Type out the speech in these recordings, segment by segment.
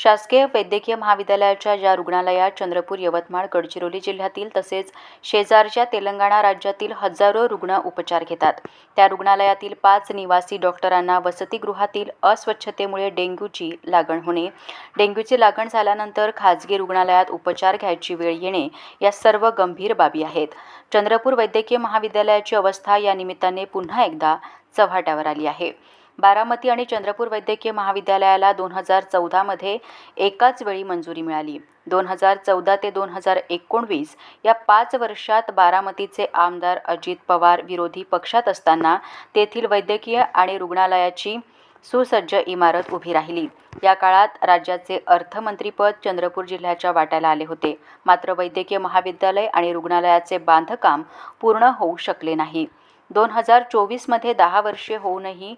शासकीय वैद्यकीय महाविद्यालयाच्या ज्या रुग्णालयात चंद्रपूर यवतमाळ गडचिरोली जिल्ह्यातील तसेच शेजारच्या तेलंगणा राज्यातील हजारो रुग्ण उपचार घेतात. त्या रुग्णालयातील पाच निवासी डॉक्टरांना वसतिगृहातील अस्वच्छतेमुळे डेंग्यूची लागण होणे डेंग्यूची लागण झाल्यानंतर खाजगी रुग्णालयात उपचार घ्यायची वेळ येणे या सर्व गंभीर बाबी आहेत. चंद्रपूर वैद्यकीय महाविद्यालयाची अवस्था या निमित्ताने पुन्हा एकदा चव्हाट्यावर आली आहे. बारामती आणि चंद्रपूर वैद्यकीय महाविद्यालयाला दोन हजार चौदामध्ये एकाच वेळी मंजुरी मिळाली. दोन हजार चौदा ते दोन हजार एकोणवीस या पाच वर्षात बारामतीचे आमदार अजित पवार विरोधी पक्षात असताना तेथील वैद्यकीय आणि रुग्णालयाची सुसज्ज इमारत उभी राहिली. या काळात राज्याचे अर्थमंत्रीपद चंद्रपूर जिल्ह्याच्या वाट्याला आले होते. मात्र वैद्यकीय महाविद्यालय आणि रुग्णालयाचे बांधकाम पूर्ण होऊ शकले नाही. दोन हजार चोवीसमध्ये दहा वर्षे होऊनही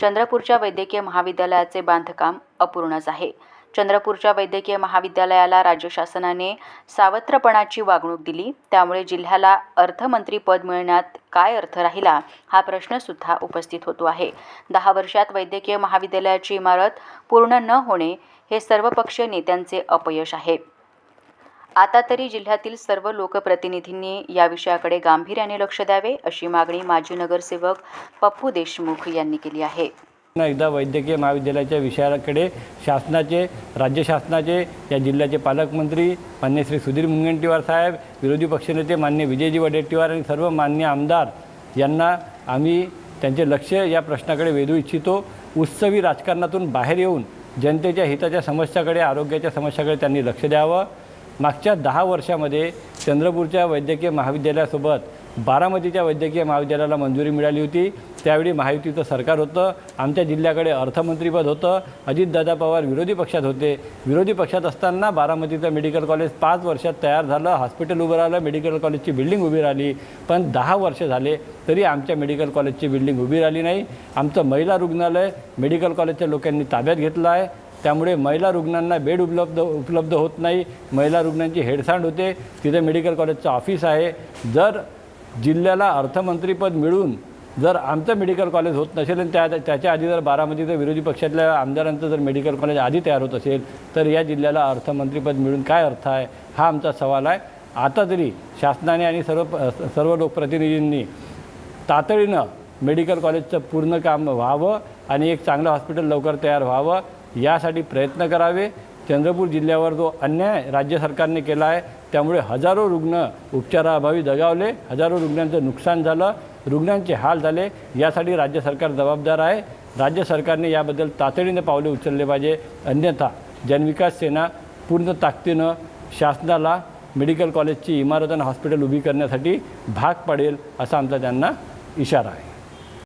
चंद्रपूरच्या वैद्यकीय महाविद्यालयाचे बांधकाम अपूर्णच आहे. चंद्रपूरच्या वैद्यकीय महाविद्यालयाला राज्य शासनाने सावत्रपणाची वागणूक दिली. त्यामुळे जिल्ह्याला अर्थमंत्रीपद मिळण्यात काय अर्थ राहिला हा प्रश्नसुद्धा उपस्थित होतो आहे. दहा वर्षात वैद्यकीय महाविद्यालयाची इमारत पूर्ण न होणे हे सर्वपक्षीय नेत्यांचे अपयश आहे. आता तरी जिल्ह्यातील सर्व लोकप्रतिनिधींनी या विषयाकडे गांभीर्याने लक्ष द्यावे अशी मागणी माजी नगरसेवक पप्पू देशमुख यांनी केली आहे. एकदा वैद्यकीय महाविद्यालयाच्या विषयाकडे शासनाचे राज्य शासनाचे या जिल्ह्याचे पालकमंत्री मान्य श्री सुधीर मुनगंटीवार साहेब विरोधी पक्षनेते मान्य विजयजी वडेट्टीवार आणि सर्व मान्य आमदार यांना आम्ही त्यांचे लक्ष या प्रश्नाकडे वेधू इच्छितो. उत्सवी राजकारणातून बाहेर येऊन जनतेच्या हिताच्या समस्याकडे आरोग्याच्या समस्याकडे त्यांनी लक्ष द्यावं. मागच्या दहा वर्षामध्ये चंद्रपूरच्या वैद्यकीय महाविद्यालयासोबत बारामतीच्या वैद्यकीय महाविद्यालयाला मंजुरी मिळाली होती. त्यावेळी महायुतीचं सरकार होतं. आमच्या जिल्ह्याकडे अर्थमंत्रीपद होतं. अजितदादा पवार विरोधी पक्षात होते. विरोधी पक्षात असताना बारामतीचं मेडिकल कॉलेज पाच वर्षात तयार झालं. हॉस्पिटल उभं राहिलं. मेडिकल कॉलेजची बिल्डिंग उभी राहिली. पण दहा वर्ष झाले तरी आमच्या मेडिकल कॉलेजची बिल्डिंग उभी राहिली नाही. आमचं महिला रुग्णालय मेडिकल कॉलेजच्या लोकांनी ताब्यात घेतलं आहे. त्यामुळे महिला रुग्णांना बेड उपलब्ध उपलब्ध होत नाही. महिला रुग्णांची हेडसांड होते. तिथे मेडिकल कॉलेजचं ऑफिस आहे. जर जिल्ह्याला अर्थमंत्रीपद मिळून जर आमचं मेडिकल कॉलेज होत नसेल आणि त्या त्याच्या आधी जर बारामतीचं विरोधी पक्षातल्या आमदारांचं जर मेडिकल कॉलेज आधी तयार होत असेल तर या जिल्ह्याला अर्थमंत्रीपद मिळून काय अर्थ आहे हा आमचा सवाल आहे. आता तरी शासनाने आणि सर्व सर्व लोकप्रतिनिधींनी तातडीनं मेडिकल कॉलेजचं पूर्ण काम व्हावं आणि एक चांगलं हॉस्पिटल लवकर तयार व्हावं. यासाठी प्रयत्न करावे. चंद्रपूर जिल्ह्यावर जो अन्याय राज्य सरकारने केला आहे त्यामुळे हजारो रुग्ण उपचाराअभावी दगावले. हजारो रुग्णांचं नुकसान झालं. रुग्णांचे हाल झाले. यासाठी राज्य सरकार जबाबदार आहे. राज्य सरकारने याबद्दल तातडीने पावले उचलले पाहिजे. अन्यथा जनविकास सेना पूर्ण ताकदीनं शासनाला मेडिकल कॉलेजची इमारत आणि हॉस्पिटल उभी करण्यासाठी भाग पडेल असा आमचा त्यांना इशारा आहे.